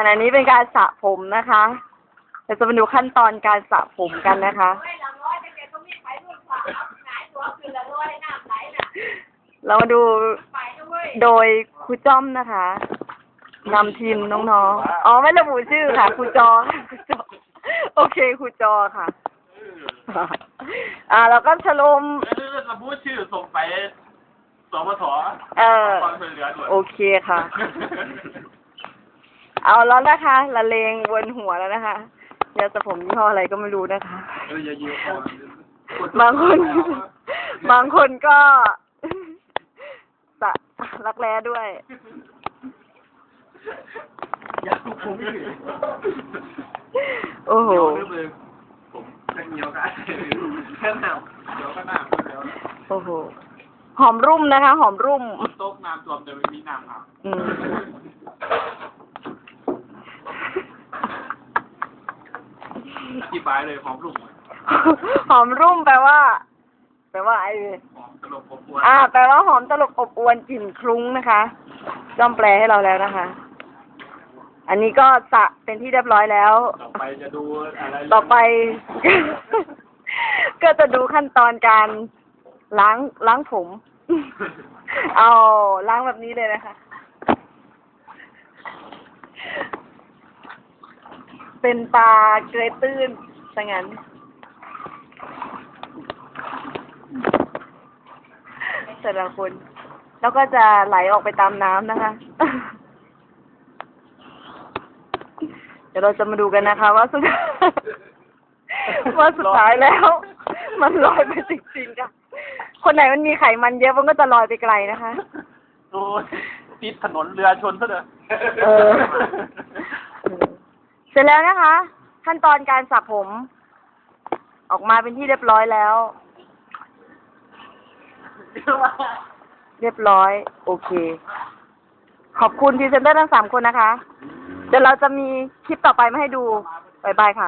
ขณะนี้เป็นการสระผมนะคะเราจะมาดูขั้นตอนการสระผมกันนะคะ เรามาดูโดยครูจ้อมนะคะนำทีมน้องๆ อ๋อไม่ระบุชื่อค่ะครูจอค่ะครูจอ โอเคครูจอค่ะ อ่าแล้วก็ชโลม แล้วถ้าพูดชื่อส่งไปสปทเออ ความช่วยเหลือด่วน โอเคค่ะ เอาแล้วนะคะละเลงวนหัวแล้วนะคะยาสระผมยี่ห้ออะไรก็ไม่รู้นะคะ เอออย่ายืมก่อนบางคน บางคนก็สะรักแร้ด้วย อย่าทุกผมอีกโอ้โห เดี๋ยวลืมเลยผมจะเหนียวกันแค่หนาวเดี๋ยวก็หนาวเดี๋ยวโอ้โห หอมรุ่มนะคะ หอมรุ่ม โต๊ะน้ำท่วมแต่ไม่มีน้ำอาบอืม อธิบายเลยหอมรุ่มหอมรุ่มแปลว่า แปลว่าไอ้หอมตลบอบอวนอ่า แปลว่าหอมตลบอบอวนกลิ่นคลุ้งนะคะจ้อมแปลให้เราแล้วนะคะ อันนี้ก็สระเป็นที่เรียบร้อยแล้ว ต่อไปจะดูอะไรต่อไป ก็จะดูขั้นตอนการล้างล้างผม เอาล้างแบบนี้เลยนะคะ เป็นปลาเกรตื้นซะงั้น แต่ละคน แล้วก็จะไหลออกไปตามน้ำนะคะ เดี๋ยวเราจะมาดูกันนะคะ ว่าสุดว่าสุดท้ายแล้ว มันลอยไปจริงๆค่ะคนไหนมันมีไขมันเยอะมันก็จะลอยไปไกลนะคะโอ้ยติดถนนเรือชนซะเด้อเออเส ร็จแล้วนะคะ ขั้นตอนการสระผม ออกมาเป็นที่เรียบร้อยแล้ว เรียบร้อย โอเค ขอบคุณพรีเซนเตอร์ทั้งสามคนนะคะ เดี๋ยวเราจะมีคลิปต่อไปมาให้ดูบายบายค่ะ